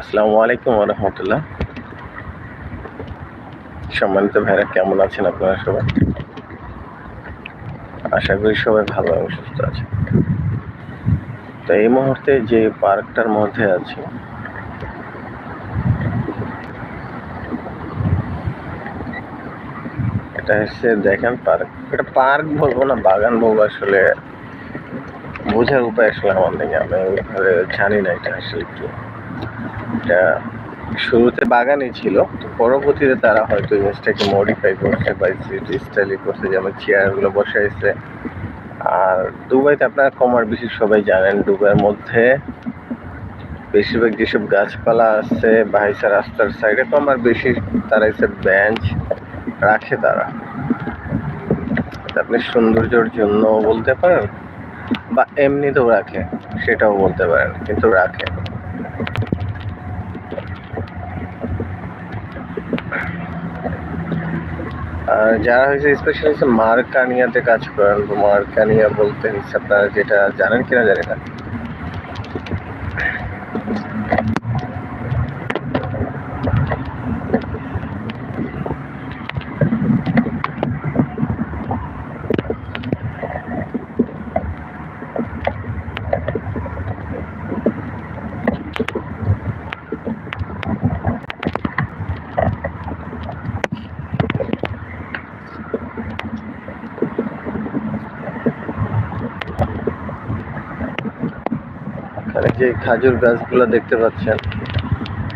আসসালামু আলাইকুম রহমতুল্লাহ। সম্মানিত ভাইরা, কেমন আছেন আপনারা সবাই? আশা করি সবাই ভালো এবং সুস্থ আছে তো এই মুহূর্তে যে পার্কটার মধ্যে আছি, এটা হচ্ছে দেখেন পার্ক। এটা পার্ক বলব না, বাগান বলব আসলে। বোঝার উপায় আসলে আমার নেই আমি জানি না এটা আসলে কি। শুরুতে বাগানই ছিল, তো পরবর্তীতে তারা হয়তো জিনিসটাকে মডিফাই করছে বা স্টাইলি করছে, যেমন চেয়ারগুলো বসাইছে আর দুবাইতে আপনারা কমার বেশি সবাই জানেন, দুবাইয়ের মধ্যে বেশিরভাগ যেসব গাছপালা আছে বাইসা রাস্তার সাইডে কমার বেশি তারা এসে বেঞ্চ রাখে তারা। আপনি সৌন্দর্যের জন্য বলতে পারেন, বা এমনিতেও রাখে, সেটাও বলতে পারেন, কিন্তু রাখে। আর যারা হয়েছে স্পেশালি হচ্ছে মার্কানিয়াতে কাজ করেন, তো মার্কানিয়া বলতে হচ্ছে আপনারা যেটা জানেন কিনা জানি না এখানে যে খাজুর গাছগুলো দেখতে পাচ্ছেন।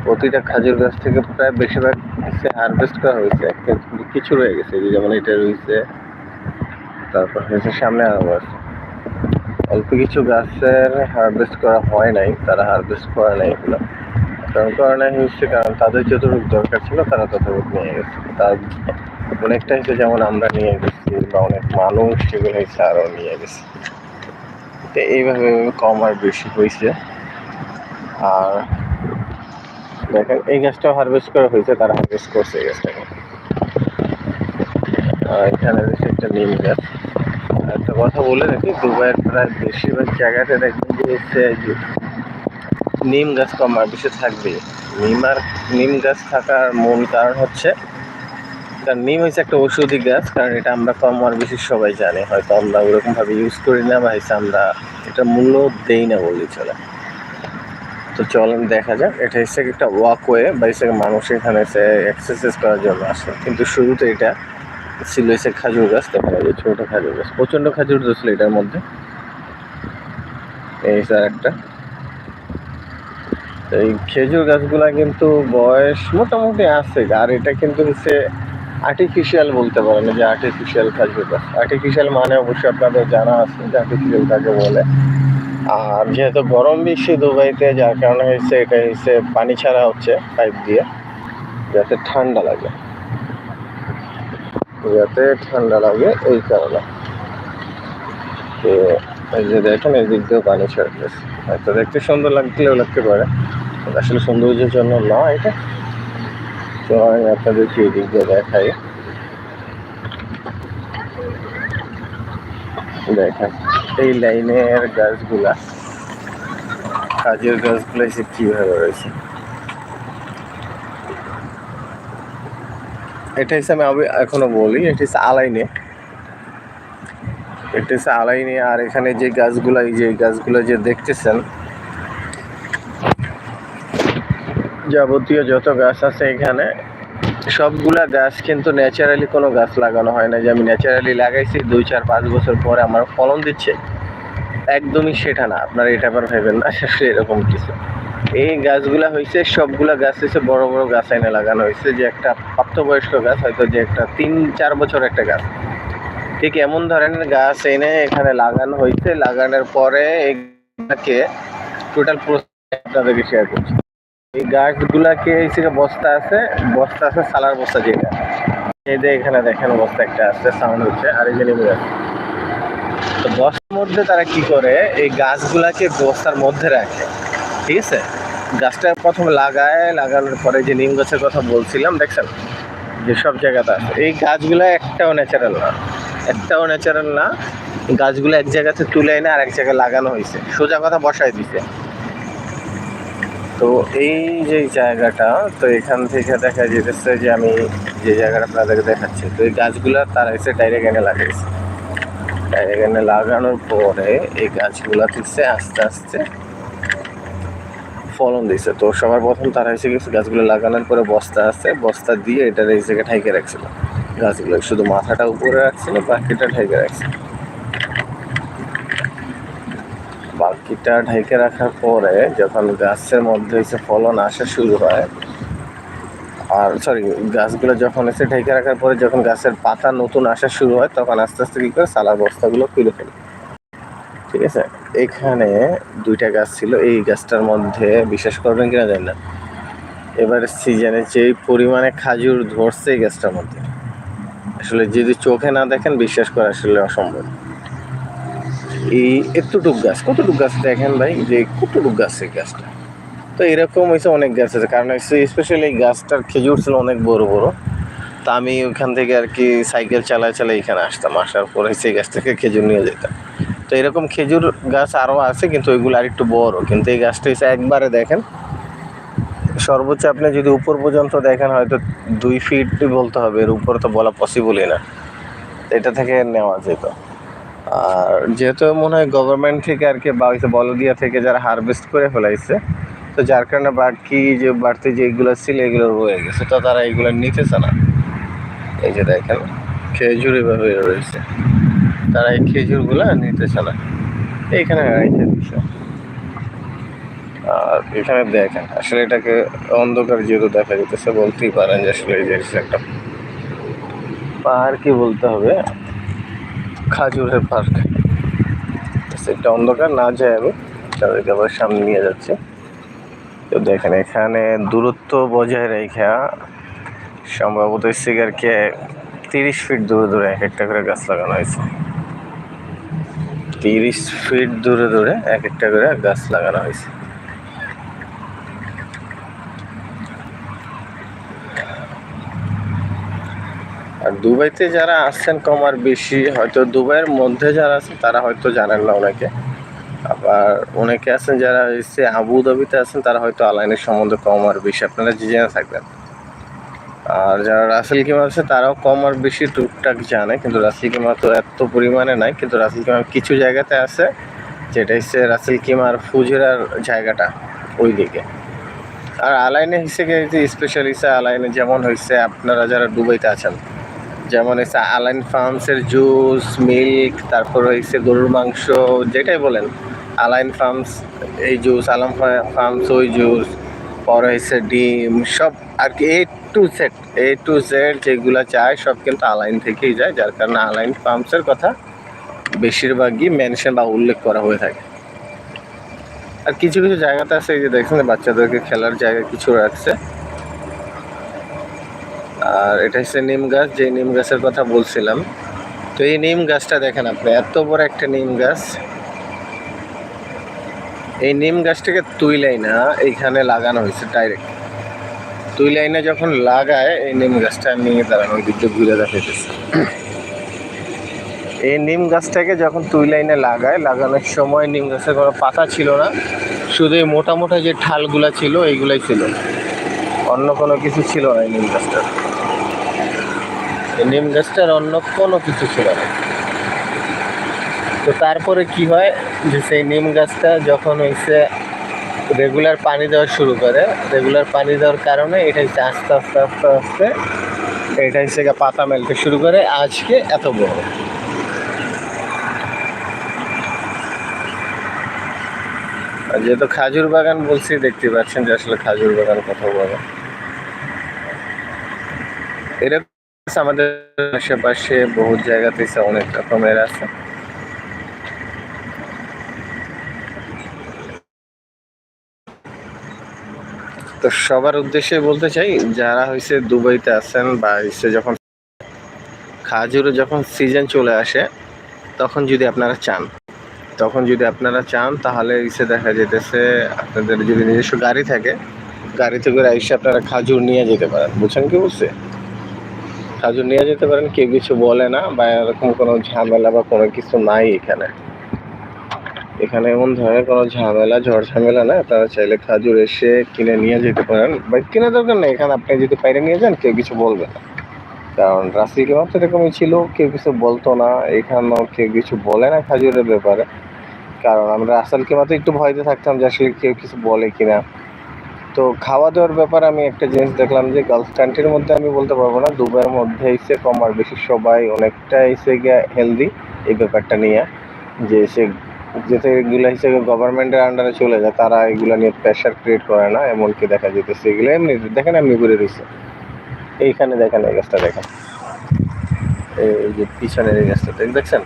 প্রতিটা খাজুর গাছ থেকে প্রায় বেশিরভাগ হারভেস্ট করা হয়েছে। কিন্তু কিছু রয়ে গেছে যেমন এটা রয়েছে। তারপর হয়েছে সামনে আরও আছে অল্প কিছু গাছের হারভেস্ট করা হয় নাই, তারা হারভেস্ট করে নাই এগুলো। কারণ করে নাই হচ্ছে কারণ তাদের যতটুকু দরকার ছিল তারা ততটুকু নিয়ে গেছে। তার অনেকটা হচ্ছে যেমন আমরা নিয়ে গেছি বা অনেক মানুষ সেগুলো হচ্ছে আরও নিয়ে গেছে। তো এইভাবে কম আর বেশি হয়েছে। আর দেখেন, এই গাছটাও হারভেস্ট করা হয়েছে, তারা হারভেস্ট করছে এই গাছটাকে। এখানে একটা নিম গাছ। একটা কথা বলে রাখি, দুবাইয়ের প্রায় বেশিরভাগ জায়গাতে দেখবেন যে হচ্ছে নিম গাছ কম বেশি থাকবে নিম আর নিম গাছ থাকার মূল কারণ হচ্ছে, কারণ নিম হচ্ছে একটা ঔষধি গাছ, কারণ এটা আমরা কম আর বেশি সবাই জানি। হয়তো আমরা ওরকমভাবে ইউজ করি না, বা হচ্ছে আমরা এটা মূল্য দেই না বললেই চলে। তো চলেন দেখা যাক। এটা হচ্ছে একটা ওয়াকওয়ে বা হচ্ছে মানুষ এখানে এসে এক্সারসাইজ করার জন্য আসে। কিন্তু শুরুতে এটা ছিল হচ্ছে খাজুর গাছ দেখা যায় ছোট খাজুর গাছ, প্রচণ্ড খাজুর ছিল এটার মধ্যে। এই স্যার একটা। এই খেজুর গাছগুলা কিন্তু বয়স মোটামুটি আছে, আর এটা কিন্তু হচ্ছে আর্টিফিশিয়াল বলতে পারেন যে আর্টিফিশিয়াল খাজুর গাছ। আর্টিফিশিয়াল মানে অবশ্যই আপনাদের জানা আছে যে আর্টিফিশিয়াল কাকে বলে। আর যেহেতু গরম বেশি দুবাইতে যার কারণে হচ্ছে এটা হচ্ছে পানি ছাড়া হচ্ছে পাইপ দিয়ে, যাতে ঠান্ডা লাগে। যাতে ঠান্ডা লাগে এই কারণে। তো এই যে দেখেন, এই দিক দিয়েও পানি ছাড়তেছে হয়তো দেখতে সুন্দর লাগলেও লাগতে পারে আসলে সৌন্দর্যের জন্য না এটা। তো আমি আপনাদেরকে এই দিক দিয়ে দেখাই। দেখেন। এই লাইনের গাছগুলা, কাজের গাছগুলো এসে কীভাবে রয়েছে। এটা হচ্ছে আমি এখনও বলি, এটা হচ্ছে আলাইনে। এটা হচ্ছে আলাইনে আর এখানে যে গাছগুলা, এই যে গাছগুলো যে দেখতেছেন, যাবতীয় যত গাছ আছে এখানে সবগুলা গাছ কিন্তু ন্যাচারালি কোনো গাছ লাগানো হয় না। যে আমি ন্যাচারালি লাগাইছি, দুই, চার, পাঁচ বছর পরে আমার ফলন দিচ্ছে, একদমই সেটা না। আপনারা এটা আবার ভেবেন না, আসলে এরকম কিছু। এই গাছগুলা হয়েছে সবগুলা গাছ হয়েছে বড় বড় গাছ এনে লাগানো হয়েছে যে একটা প্রাপ্তবয়স্ক গাছ, হয়তো যে একটা তিন, চার বছর একটা গাছ। ঠিক এমন ধরনের গাছ এনে এখানে লাগানো হয়েছে লাগানোর পরে টোটাল আপনাদেরকে শেয়ার করছি। এই গাছগুলাকে এই বস্তা আছে বস্তা আছে, সালার বস্তা যেটা। এই যে এখানে দেখেন বস্তা একটা আছে সাউন্ড হচ্ছে, আর এই যে যাচ্ছে তো বস্তার মধ্যে তারা কি করে, এই গাছগুলাকে বস্তার মধ্যে রাখে, ঠিক আছে? গাছটা প্রথমে লাগায়, লাগানোর পরে যে নিম গাছের কথা বলছিলাম, দেখছেন? যে সব জায়গাতে আছে। এই গাছগুলো একটাও ন্যাচারাল না। একটাও ন্যাচারাল না। গাছগুলো এক জায়গাতে তুলে এনে আর এক জায়গায় লাগানো হয়েছে। সোজা কথা বসায় দিছে। তো এই যে জায়গাটা, তো এখান থেকে দেখা যেতেছে যে আমি যে জায়গাটা আপনাদেরকে দেখাচ্ছি, তো এই গাছগুলা তারা এসে ডাইরেক্ট এনে লাগিয়েছে ডাইরেক্ট এনে লাগানোর পরে এই গাছগুলা থেকে আস্তে আস্তে ফলন দিছে। তো সবার প্রথম তারা এসে গেছে, গাছগুলো লাগানোর পরে বস্তা আছে, বস্তা দিয়ে এটা এই জায়গায় ঠাইকে রাখছিল। গাছগুলো শুধু মাথাটা উপরে রাখছিল, বাকিটা ঠাইকে রাখছিল। বাকিটা ঢেকে রাখার পরে যখন গাছের মধ্যে এসে ফলন আসা শুরু হয়, আর সরি গাছগুলো যখন এসে ঢেকে রাখার পরে যখন গাছের পাতা নতুন আসা শুরু হয়, তখন আস্তে আস্তে কী করে সালার বস্তাগুলো খুলে ফেলে। ঠিক আছে? এখানে দুইটা গাছ ছিল, এই গাছটার মধ্যে বিশ্বাস করবেন কিনা জানি না। এবার সিজনে যে পরিমাণে খাজুর ধরছে এই গাছটার মধ্যে, আসলে যদি চোখে না দেখেন, বিশ্বাস করা আসলে অসম্ভব। এই এতটুক গাছ, কতটুক গাছ দেখেন ভাই? যে কতটুক গাছ এই গাছটা? তো এরকম হয়েছে অনেক গাছ আছে। কারণ হচ্ছে স্পেশালি এই গাছটার খেজুর ছিল অনেক বড় বড়। তা আমি ওখান থেকে আর কি সাইকেল চালায় চালায় এখানে আসতাম। আসার পরে সেই গাছ থেকে খেজুর নিয়ে যেতাম। তো এরকম খেজুর গাছ আরও আছে, কিন্তু ওইগুলো আর একটু বড়। কিন্তু এই গাছটা এসে একবারে দেখেন, সর্বোচ্চ আপনি যদি উপর পর্যন্ত দেখেন, হয়তো দুই ফিট বলতে হবে। এর উপর তো বলা পসিবলই না। এটা থেকে নেওয়া যেত। আর যেহেতু মনে হয় গভর্নমেন্ট থেকে আর কি বা বলদিয়া থেকে যারা হারভেস্ট করে ফেলাইছে, তো যার কারণে বাকি যে বাড়তি যেগুলো ছিল এগুলো রয়ে গেছে, তো তারা এগুলো নিতেছে না। এই যে দেখেন, খেজুর এভাবে রয়েছে। তারা এই খেজুরগুলো নিতেছে না। এইখানে দিচ্ছে আর এখানে দেখেন, আসলে এটাকে অন্ধকার যেহেতু দেখা যেতেছে বলতেই পারেন যে আসলে এই একটা পাহাড় কি বলতে হবে? খাজুরের পার্ক। সেটা অন্ধকার, না যায় আমি। তাদেরকে আবার সামনে নিয়ে যাচ্ছি। তো দেখেন, এখানে দূরত্ব বজায় রেখা, সম্ভবত সিগারকে তিরিশ ফিট দূরে দূরে এক একটা করে গাছ লাগানো হয়েছে। তিরিশ ফিট দূরে দূরে এক একটা করে গাছ লাগানো হয়েছে। আর দুবাইতে যারা আসছেন কম আর বেশি, হয়তো দুবাইয়ের মধ্যে যারা আছেন, তারা হয়তো জানেন না ওনাকে আবার অনেকে আছেন যারা এসে আবুধাবিতে আছেন, তারা হয়তো আলাইনের সম্বন্ধে কম আর বেশি। আপনারা যে জেনে থাকবেন। আর যারা রাসেল কিমা আছে, তারাও কম আর বেশি টুকটাক জানে, কিন্তু রাসেল কিমা তো এত পরিমাণে নাই, কিন্তু রাসেল কিমা কিছু জায়গাতে আছে, যেটা হচ্ছে রাসেল কিমার ফুজেরার জায়গাটা ওই দিকে আর আলাইনে হিসেবে স্পেশাল হিসেবে আলাইনে যেমন হয়েছে আপনারা যারা দুবাইতে আছেন যেমন হচ্ছে আলাইন ফার্মসের জুস, মিল্ক, তারপর হয়েছে গরুর মাংস, যেটাই বলেন। আলাইন ফার্মস, এই জুস আলাম ফার্মস, ওই জুস, পরে হয়েছে ডিম, সব আর কি A to set A to Z যেগুলো চায় সব কিন্তু আলাইন থেকেই যায়, যার কারণে আলাইন ফার্মসের কথা বেশিরভাগই মেনশন বা উল্লেখ করা হয়ে থাকে। আর কিছু কিছু জায়গাতে আছে, এই যে দেখছেন বাচ্চাদেরকে খেলার জায়গা কিছু রাখছে। আর এটা হচ্ছে নিম গাছ, যে নিম গাছের কথা বলছিলাম। তো এই নিম গাছটা দেখেন আপনি, এত বড় একটা নিম গাছ। এই নিম গাছটাকে তুই লাইনা এইখানে লাগানো হয়েছে ডাইরেক্ট তুই লাইনে যখন লাগায়, এই নিম গাছটা নিয়ে দাঁড়ানো, ওই ঘুরে দেখাইতেছে। এই নিম গাছটাকে যখন তুই লাইনে লাগায়, লাগানোর সময় নিম গাছের কোনো পাতা ছিল না, শুধু এই মোটা মোটা যে ঠালগুলা ছিল, এইগুলাই ছিল। অন্য কোনো কিছু ছিল না এই নিম গাছটার। নিম গাছটার অন্য কোনো কিছু ছিল না। তো তারপরে কি হয় যে সেই নিম গাছটা যখন হয়েছে রেগুলার পানি দেওয়া শুরু করে রেগুলার পানি দেওয়ার কারণে এটা হচ্ছে আস্তে আস্তে আস্তে আস্তে, এটা হচ্ছে পাতা মেলতে শুরু করে, আজকে এত বড়। যেহেতু খাজুর বাগান বলছি, দেখতে পাচ্ছেন যে আসলে খাজুর বাগান কথা বাগান এরকম আছে আমাদের আশেপাশে বহু জায়গাতে অনেক রকমের আছে। তো সবার উদ্দেশ্যে বলতে চাই, যারা হয়েছে দুবাইতে আছেন বা হয়েছে যখন খাজুরে যখন সিজন চলে আসে, তখন যদি আপনারা চান, তখন যদি আপনারা চান, তাহলে এসে দেখা যেতেছে আপনাদের যদি নিজস্ব গাড়ি থাকে, গাড়িতে করে এসে আপনারা খাজুর নিয়ে যেতে পারেন। বুঝছেন কি বলছে? খাজুর নিয়ে যেতে পারেন, কেউ কিছু বলে না বা এরকম কোনো ঝামেলা বা কোনো কিছু নাই এখানে। এখানে এমন ধরনের কোনো ঝামেলা, ঝড় ঝামেলা না আপনারা চাইলে খাজুর এসে কিনে নিয়ে যেতে পারেন। বা কিনে দরকার নেই এখানে আপনি যদি বাইরে নিয়ে যান, কেউ কিছু বলবে না। কারণ রাসিল মাত্র এরকমই ছিল, কেউ কিছু বলতো না, এখানেও কেউ কিছু বলে না খাজুরের ব্যাপারে। কারণ আমরা আসলকে মাত্র একটু ভয়তে থাকতাম যে আসলে কেউ কিছু বলে কিনা। তো খাওয়া দাওয়ার ব্যাপারে আমি একটা জিনিস দেখলাম যে গালফ কান্ট্রির মধ্যে আমি বলতে পারব না, দুবাইয়ের মধ্যে এসে কম আর বেশি সবাই অনেকটা এসে গিয়ে হেলদি এই ব্যাপারটা নিয়ে। যে সে যেতে এগুলো হিসেবে গভর্নমেন্টের আন্ডারে চলে যায়, তারা এগুলো নিয়ে প্রেশার ক্রিয়েট করে না, এমনকি দেখা যেতেছে এগুলো এমনি দেখেন এমনি ঘুরে রয়েছে এইখানে দেখেন এই গাছটা দেখেন। এই যে পিছনের এই গাছটা দেখ- দেখছেন?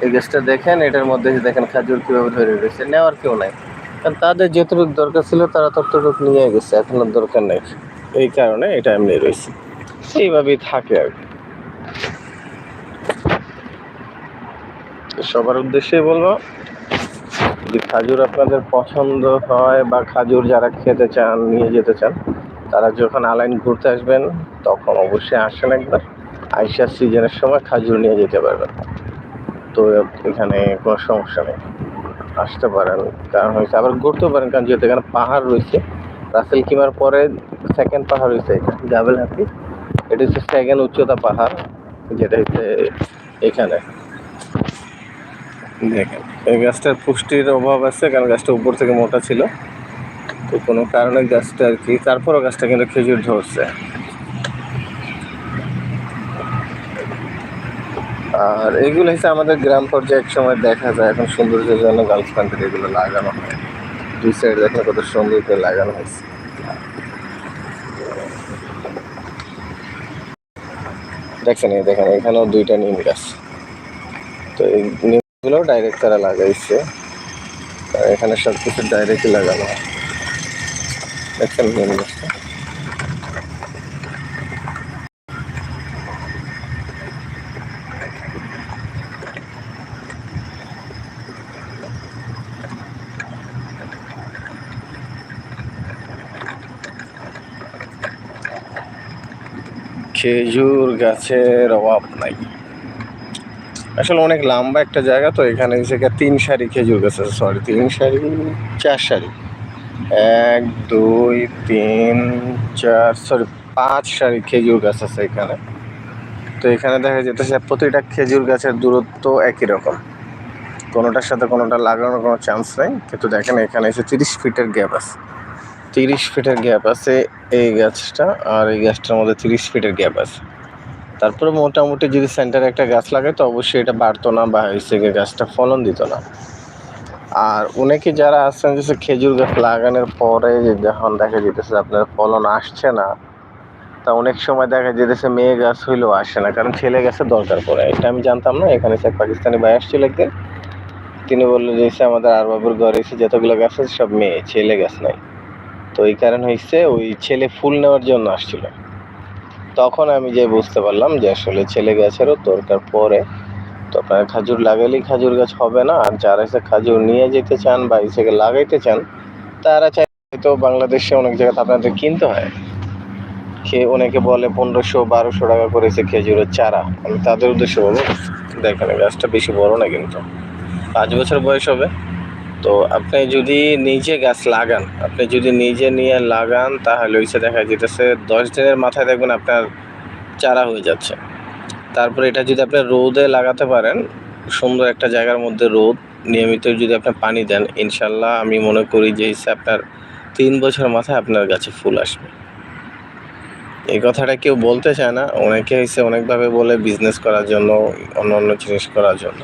এই গাছটা দেখেন, এটার মধ্যে দেখেন খাজুর কীভাবে ধরে রয়েছে, নেওয়ার কেউ নাই। কারণ তাদের যতটুকু দরকার ছিল, তারা ততটুকু নিয়ে গেছে। এখন আর দরকার নেই। এই কারণে এটা এমনি রয়েছে। এইভাবেই থাকে আর কি। সবার উদ্দেশ্যে বলব যদি খাজুর আপনাদের পছন্দ হয় বা খাজুর যারা খেতে চান, নিয়ে যেতে চান, তারা যখন আলাইন ঘুরতে আসবেন, তখন অবশ্যই আসেন একবার। আইসা সিজনের সময় খাজুর নিয়ে যেতে পারবেন। তো এখানে কোনো সমস্যা নেই। আসতে পারেন কারণ হয়েছে আবার ঘুরতেও পারেন, কারণ যেহেতু এখানে পাহাড় রয়েছে, রাসেল কিমার পরে সেকেন্ড পাহাড় রয়েছে এটা জাবেল হাতি। এটা হচ্ছে সেকেন্ড উচ্চতা পাহাড়, যেটা হচ্ছে এখানে। দেখেন, এই গাছটার পুষ্টির অভাব আছে, কারণ গাছটা উপর থেকে মোটা ছিল। তো কোনো কারণে গাছটা আর কি, তারপরও গাছটা কিন্তু খেজুর ধরছে। আর এগুলো হচ্ছে আমাদের গ্রাম পর্যায়ে এক সময় দেখা যায়, এখন সৌন্দর্যের জন্য গার্লস কান্ট্রি এগুলো লাগানো হয়। দুই সাইড দেখেন কত সুন্দর করে লাগানো হয়েছে। দেখছেন এই দেখেন, এখানেও দুইটা নিম গাছ। তো এই নিমগুলো ডাইরেক্ট তারা লাগাইছে। এখানে সব কিছু ডাইরেক্টই লাগানো হয়। দেখছেন নিম গাছটা? খেজুর গাছের অভাব নাই। আসলে অনেক লম্বা একটা জায়গা তো, এখানে থেকে তিন সারি খেজুর গাছ আছে সরি তিন সারি, চার সারি। এক, দুই, তিন, চার সরি পাঁচ সারি খেজুর গাছ আছে এখানে। তো এখানে দেখা যেতেছে প্রতিটা খেজুর গাছের দূরত্ব একই রকম। কোনোটার সাথে কোনোটা লাগানোর কোনো চান্স নেই, কিন্তু দেখেন এখানে এসে তিরিশ ফিটের গ্যাপ আছে। তিরিশ ফিটের গ্যাপ আছে এই গাছটা আর এই গাছটার মধ্যে তিরিশ ফিটের গ্যাপ আছে। তারপরে মোটামুটি যদি সেন্টারে একটা গাছ লাগায় তো অবশ্যই এটা বাড়তো না বা হয়েছে গাছটা ফলন দিত না। আর অনেকে যারা আছেন যে খেজুর গাছ লাগানোর পরে যখন দেখা যেতেছে আপনার ফলন আসছে না, তা অনেক সময় দেখা যেতেছে মেয়ে গাছ হইলেও আসে না, কারণ ছেলে গাছের দরকার পড়ে। এটা আমি জানতাম না, এখানে সে পাকিস্তানি ভাই আসছিল একদিন। তিনি বললেন যে আমাদের আর বাবুর ঘরে এসে যতগুলো গাছ আছে সব মেয়ে, ছেলে গাছ নাই। তো এই কারণ হয়েছে, ওই ছেলে ফুল নেওয়ার জন্য আসছিল। তখন আমি যে বুঝতে পারলাম যে আসলে ছেলে গাছেরও দরকার পরে। তো আপনার খাজুর লাগালেই খাজুর গাছ হবে না, আর যারা এসে খাজুর নিয়ে যেতে চান বা এসে লাগাইতে চান, তারা চাই হয়তো বাংলাদেশে অনেক জায়গাতে আপনাদের কিনতে হয়। খেয়ে অনেকে বলে পনেরোশো, বারোশো টাকা করেছে খেজুরের চারা। আমি তাদের উদ্দেশ্যে বলব, দেখেন গাছটা বেশি বড় না কিন্তু। পাঁচ বছর বয়স হবে। তো আপনি যদি নিজে গাছ লাগান, আপনি যদি নিজে নিয়ে লাগান, তাহলে ওইসে দেখা যেতেছে দশ দিনের মাথায় দেখবেন আপনার চারা হয়ে যাচ্ছে। তারপরে এটা যদি আপনি রোদে লাগাতে পারেন, সুন্দর একটা জায়গার মধ্যে রোদ, নিয়মিত যদি আপনি পানি দেন, ইনশাল্লাহ আমি মনে করি যে হিসেবে আপনার তিন বছর মাথায় আপনার গাছে ফুল আসবে। এই কথাটা কেউ বলতে চায় না, অনেকে হয়েছে অনেকভাবে বলে বিজনেস করার জন্য, অন্য অন্য জিনিস করার জন্য।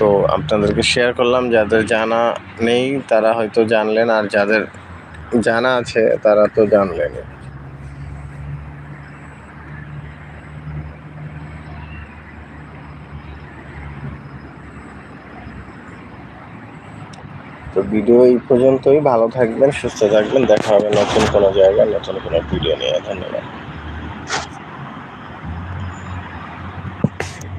তো আপনাদেরকে শেয়ার করলাম, যাদের জানা নেই তারা হয়তো জানলেন, আর যাদের জানা আছে তারা তো জানলেন তো ভিডিও এই পর্যন্তই, ভালো থাকবেন, সুস্থ থাকবেন, দেখা হবে নতুন কোনো জায়গায়, নতুন কোনো ভিডিও নিয়ে। ধন্যবাদ।